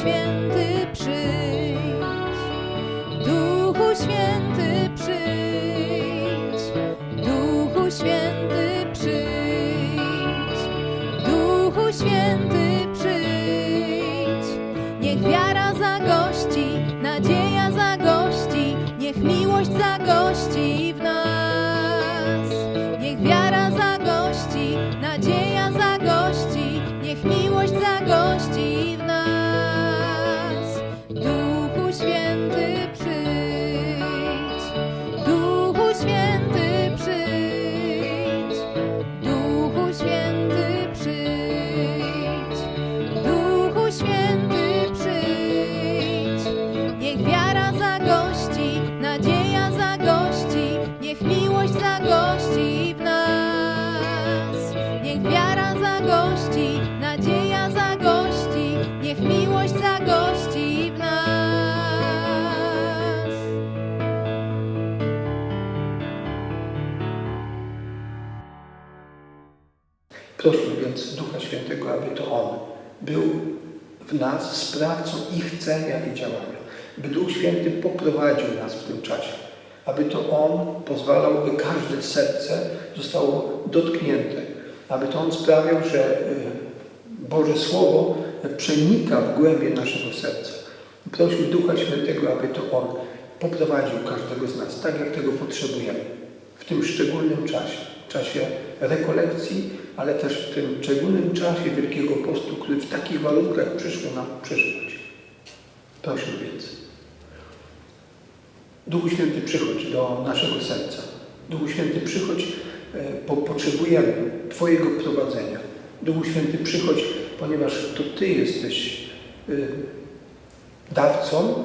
Święty przyjdź, Duchu Święty więc Ducha Świętego, aby to On był w nas sprawcą i chcenia i działania. By Duch Święty poprowadził nas w tym czasie. Aby to On pozwalał, by każde serce zostało dotknięte. Aby to On sprawiał, że y, Boże Słowo przenika w głębie naszego serca. Prośmy Ducha Świętego, aby to On poprowadził każdego z nas, tak jak tego potrzebujemy. W tym szczególnym czasie, czasie rekolekcji, ale też w tym szczególnym czasie Wielkiego Postu, który w takich warunkach przyszło nam przeżywać. Proszę więc. Duchu Święty, przychodź do naszego serca. Duchu Święty, przychodź, e, bo potrzebujemy Twojego prowadzenia. Duchu Święty, przychodź, ponieważ to Ty jesteś y, dawcą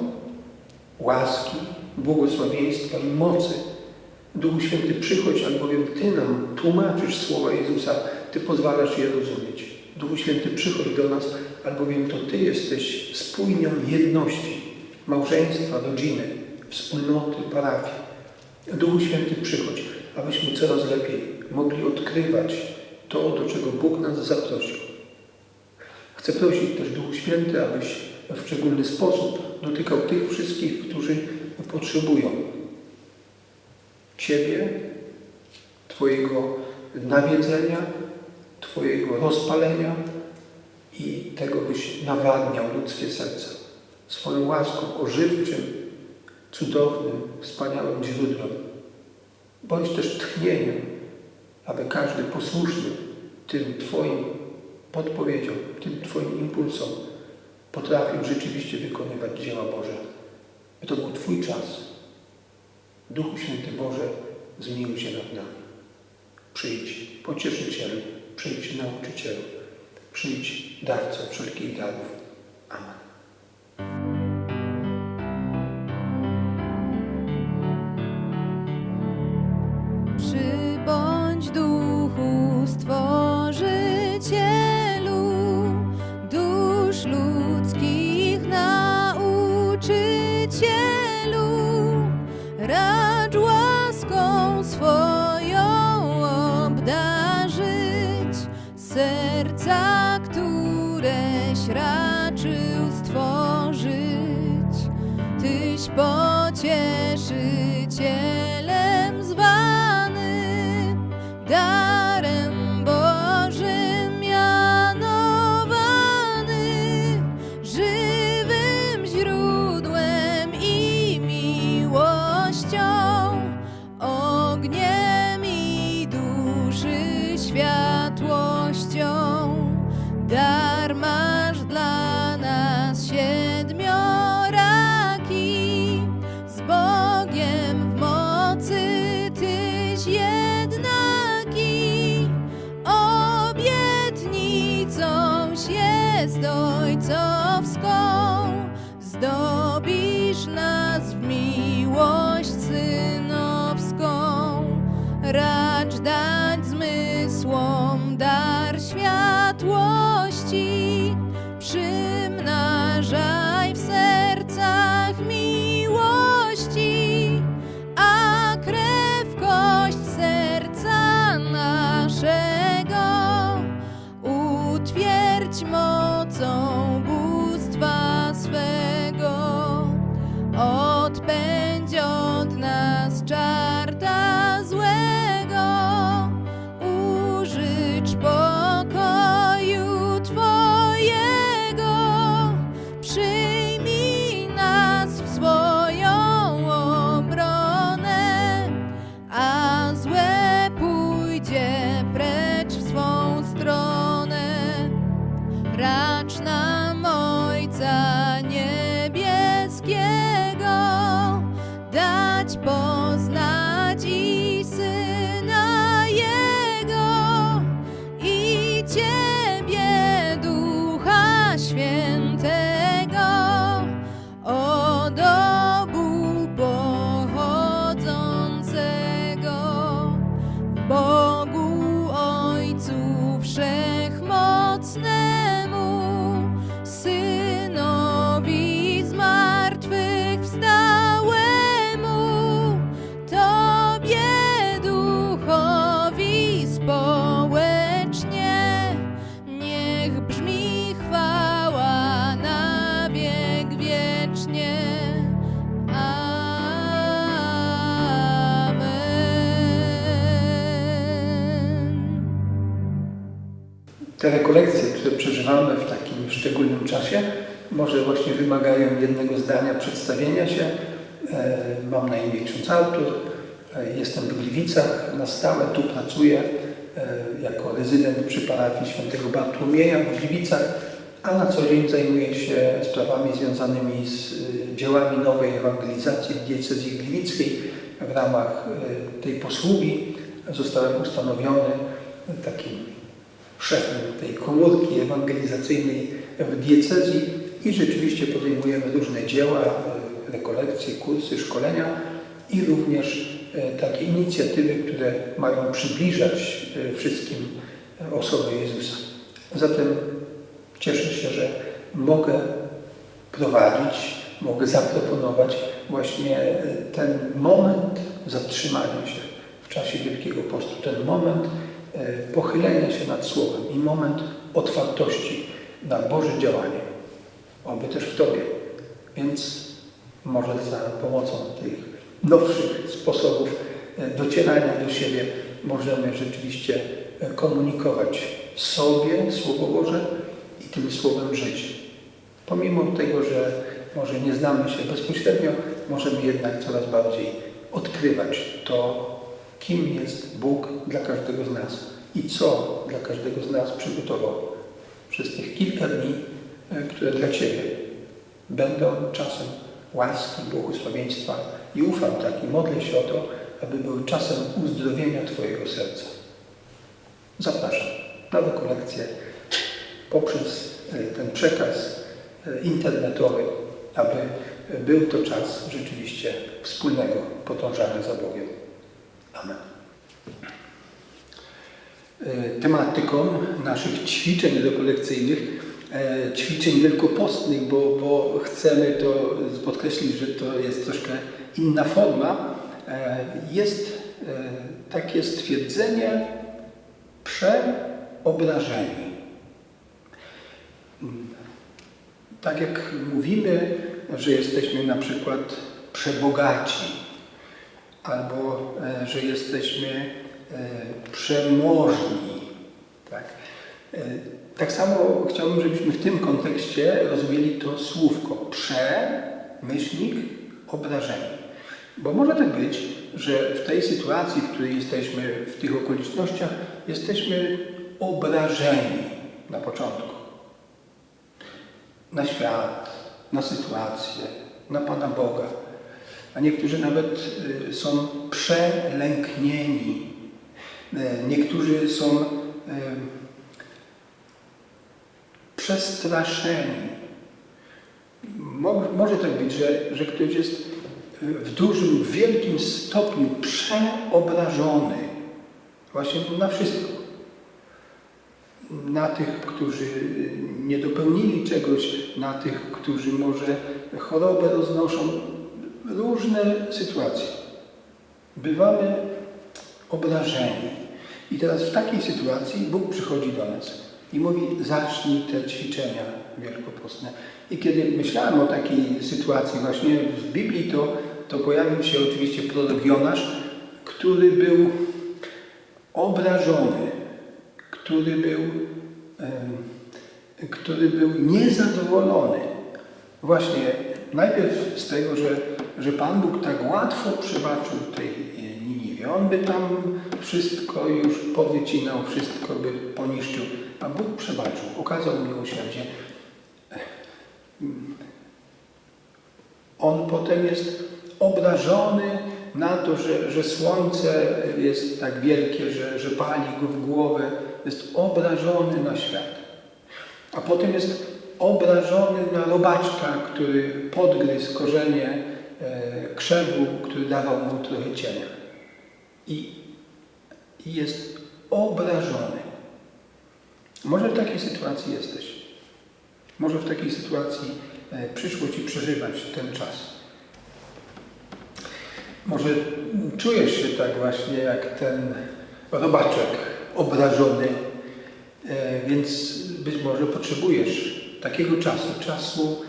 łaski, błogosławieństwa i mocy. Duchu Święty, przychodź, albowiem Ty nam tłumaczysz słowa Jezusa, Ty pozwalasz je rozumieć. Duchu Święty, przychodź do nas, albowiem to Ty jesteś spójnią jedności, małżeństwa, rodziny, wspólnoty, parafii. Duchu Święty, przychodź, abyśmy coraz lepiej mogli odkrywać to, do czego Bóg nas zaprosił. Chcę prosić też Duchu Święty, abyś w szczególny sposób dotykał tych wszystkich, którzy potrzebują Ciebie, Twojego nawiedzenia, Twojego rozpalenia i tego, byś nawadniał ludzkie serca swoją łaską ożywczym, cudownym, wspaniałym źródłem. Bądź też tchnieniem, aby każdy posłuszny tym Twoim podpowiedziom, tym Twoim impulsom potrafił rzeczywiście wykonywać dzieła Boże. By to był Twój czas. Duchu Święty Boże, zmiłuj się nad nami. Przyjdź, pocieszycielu, przyjdź, nauczycielu, przyjdź, dawco wszelkich darów. Amen. Przeżywamy w takim szczególnym czasie, może właśnie wymagają jednego zdania przedstawienia się. E, Mam na imię ksiądz Artur, e, jestem w Gliwicach na stałe, tu pracuję e, jako rezydent przy parafii świętego Bartłomieja w Gliwicach, a na co dzień zajmuję się sprawami związanymi z dziełami nowej ewangelizacji w diecezji gliwickiej. W ramach tej posługi zostałem ustanowiony takim szefem tej komórki ewangelizacyjnej w diecezji i rzeczywiście podejmujemy różne dzieła, e, rekolekcje, kursy, szkolenia i również e, takie inicjatywy, które mają przybliżać e, wszystkim osobę Jezusa. Zatem cieszę się, że mogę prowadzić, mogę zaproponować właśnie ten moment zatrzymania się w czasie Wielkiego Postu, ten moment pochylenia się nad Słowem i moment otwartości na Boże działanie, oby też w Tobie. Więc może za pomocą tych nowszych sposobów e, docierania do siebie możemy rzeczywiście e, komunikować sobie Słowo Boże i tym Słowem żyć. Pomimo tego, że może nie znamy się bezpośrednio, możemy jednak coraz bardziej odkrywać to, kim jest Bóg dla każdego z nas i co dla każdego z nas przygotował przez tych kilka dni, e, które dla Ciebie będą czasem łaski, błogosławieństwa i ufam tak i modlę się o to, aby były czasem uzdrowienia Twojego serca. Zapraszam na rekolekcję poprzez e, ten przekaz e, internetowy, aby był to czas rzeczywiście wspólnego podążania za Bogiem. Amen. E, Tematyką naszych ćwiczeń rekolekcyjnych, e, ćwiczeń wielkopostnych, bo, bo chcemy to podkreślić, że to jest troszkę inna forma, e, jest takie stwierdzenie przeobrażeni. Mm, Tak jak mówimy, że jesteśmy na przykład przebogaci, albo e, że jesteśmy e, przemożni. Tak? E, tak samo chciałbym, żebyśmy w tym kontekście rozumieli to słówko prze, myślnik, obrażeni. Bo może tak być, że w tej sytuacji, w której jesteśmy, w tych okolicznościach, jesteśmy obrażeni na początku. Na świat, na sytuację, na Pana Boga. A niektórzy nawet y, są przelęknieni. Y, Niektórzy są y, przestraszeni. Mo- Może tak być, że, że ktoś jest w dużym, wielkim stopniu przeobrażony właśnie na wszystko. Na tych, którzy nie dopełnili czegoś, na tych, którzy może chorobę roznoszą, różne sytuacje. Bywamy obrażeni. I teraz w takiej sytuacji Bóg przychodzi do nas i mówi: zacznij te ćwiczenia wielkopostne. I kiedy myślałem o takiej sytuacji właśnie w Biblii, to, to pojawił się oczywiście prorok Jonasz, który był obrażony, który był, który był niezadowolony. Właśnie najpierw z tego, że, że Pan Bóg tak łatwo przebaczył tej e, Niniwie. On by tam wszystko już powycinał, wszystko by poniszczył, a Bóg przebaczył, okazał miłosierdzie. On potem jest obrażony na to, że, że słońce jest tak wielkie, że, że pali go w głowę. Jest obrażony na świat. A potem jest obrażony na robaczka, który podgryzł korzenie e, krzewu, który dawał mu trochę cienia. I, jest obrażony. Może w takiej sytuacji jesteś. Może w takiej sytuacji e, przyszło Ci przeżywać ten czas. Może czujesz się tak właśnie jak ten robaczek obrażony, e, więc być może potrzebujesz takiego czasu, czasu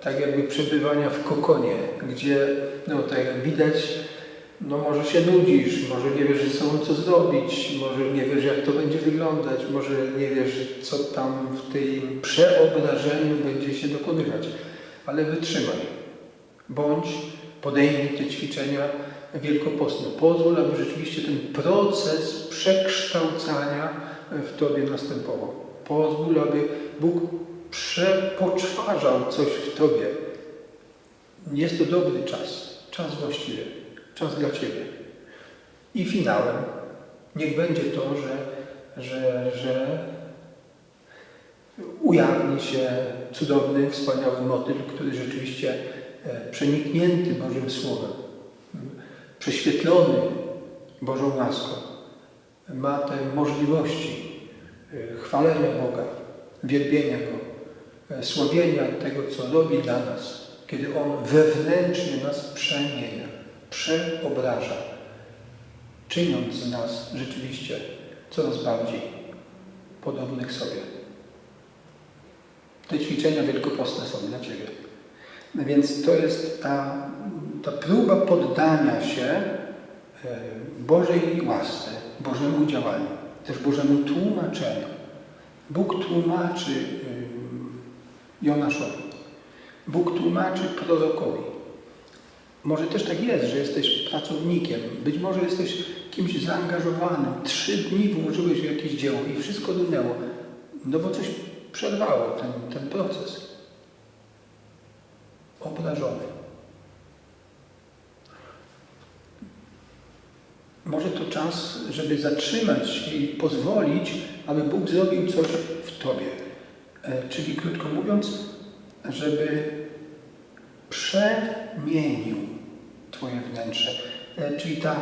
tak jakby przebywania w kokonie, gdzie, no tak jak widać, No może się nudzisz, może nie wiesz ze sobą co zrobić, może nie wiesz jak to będzie wyglądać, może nie wiesz co tam w tym przeobrażeniu będzie się dokonywać. Ale wytrzymaj. Bądź, podejmij te ćwiczenia wielkopostne. Pozwól, aby rzeczywiście ten proces przekształcania w Tobie następował. Pozwól, aby Bóg przepoczwarzał coś w Tobie. Jest to dobry czas, czas właściwy, czas dla Ciebie. I finałem niech będzie to, że, że, że ujawni się cudowny, wspaniały motyl, który rzeczywiście e, przeniknięty Bożym Słowem, prześwietlony Bożą łaską, ma te możliwości e, chwalenia Boga, wielbienia Go, e, sławienia tego, co robi dla nas, kiedy On wewnętrznie nas przemienia, przeobraża, czyniąc z nas rzeczywiście coraz bardziej podobnych sobie. Te ćwiczenia wielkopostne są dla Ciebie. No Więc to jest ta, ta próba poddania się e, Bożej łasce, Bożemu działaniu, też Bożemu tłumaczeniu. Bóg tłumaczy ym, Jonaszowi. Bóg tłumaczy prorokowi. Może też tak jest, że jesteś pracownikiem, być może jesteś kimś zaangażowanym. Trzy dni włożyłeś w jakieś dzieło i wszystko runęło, no bo coś przerwało ten, ten proces. Obrażony. Może to czas, żeby zatrzymać się i pozwolić, aby Bóg zrobił coś w Tobie. E, Czyli krótko mówiąc, żeby przemienił Twoje wnętrze. E, Czyli ta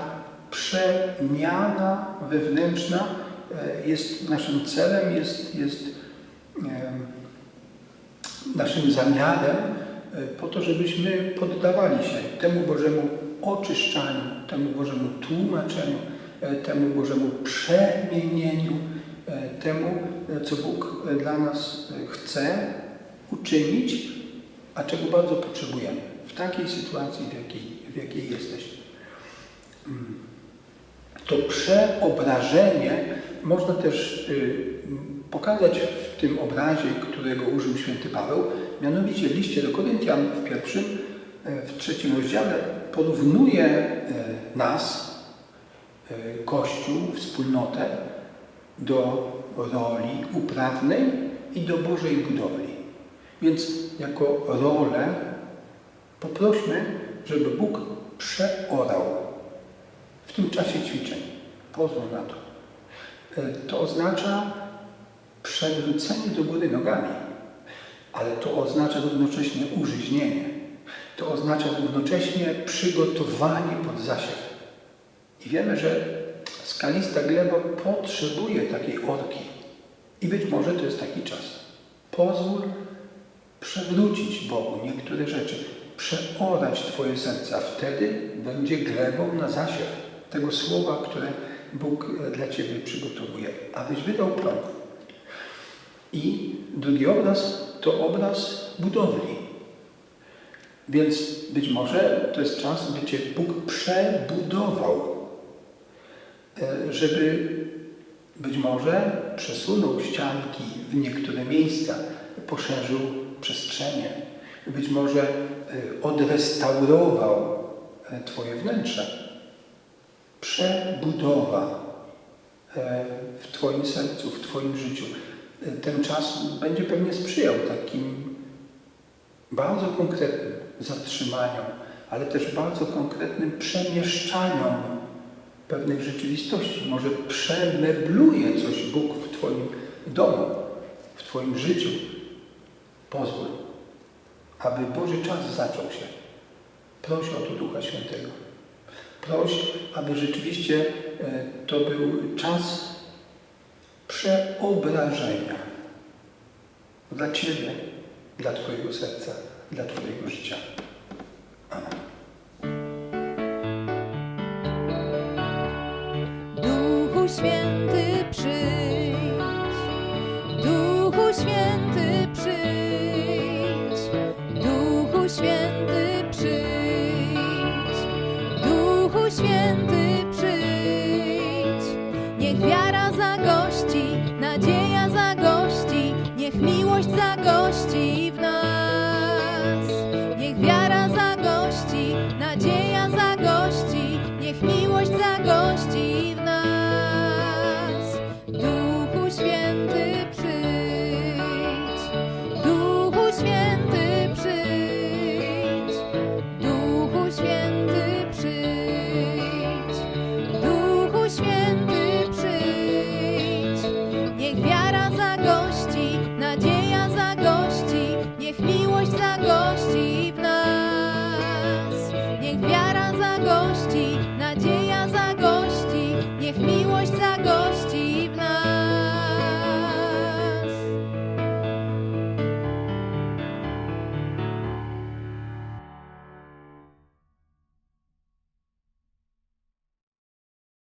przemiana wewnętrzna e, jest naszym celem, jest, jest naszym zamiarem po to, żebyśmy poddawali się temu Bożemu oczyszczaniu, temu Bożemu tłumaczeniu, temu Bożemu przemienieniu, temu, e, co Bóg e, dla nas e, chce uczynić, a czego bardzo potrzebujemy w takiej sytuacji, w jakiej, w jakiej jesteś. Mm. To przeobrażenie można też y, pokazać w tym obrazie, którego użył święty Paweł, mianowicie w liście do Koryntian w pierwszym, e, w trzecim rozdziale porównuje e, nas, e, Kościół, wspólnotę do roli uprawnej i do Bożej budowli. Więc jako rolę poprośmy, żeby Bóg przeorał w tym czasie ćwiczeń. Pozwól na to. E, To oznacza przewrócenie do góry nogami, ale to oznacza równocześnie użyźnienie. To oznacza równocześnie przygotowanie pod zasiew. I wiemy, że skalista gleba potrzebuje takiej orki. I być może to jest taki czas. Pozwól przewrócić Bogu niektóre rzeczy, przeorać Twoje serce, a wtedy będzie glebą na zasiew tego słowa, które Bóg e, dla Ciebie przygotowuje, abyś wydał plon. I drugi obraz to obraz budowli. Więc być może to jest czas, by Cię Bóg przebudował, żeby być może przesunął ścianki w niektóre miejsca, poszerzył przestrzenie, być może e, odrestaurował e, Twoje wnętrze. Przebudowa e, w Twoim sercu, w Twoim życiu. E, Ten czas będzie pewnie sprzyjał takim bardzo konkretnym zatrzymaniom, ale też bardzo konkretnym przemieszczaniom pewnych rzeczywistości. Może przemebluje coś Bóg w Twoim domu, w Twoim życiu. Pozwól, aby Boży czas zaczął się. Proś o to Ducha Świętego. Proś, aby rzeczywiście e, to był czas przeobrażenia dla Ciebie, dla Twojego serca, dla Twojego życia. Amen.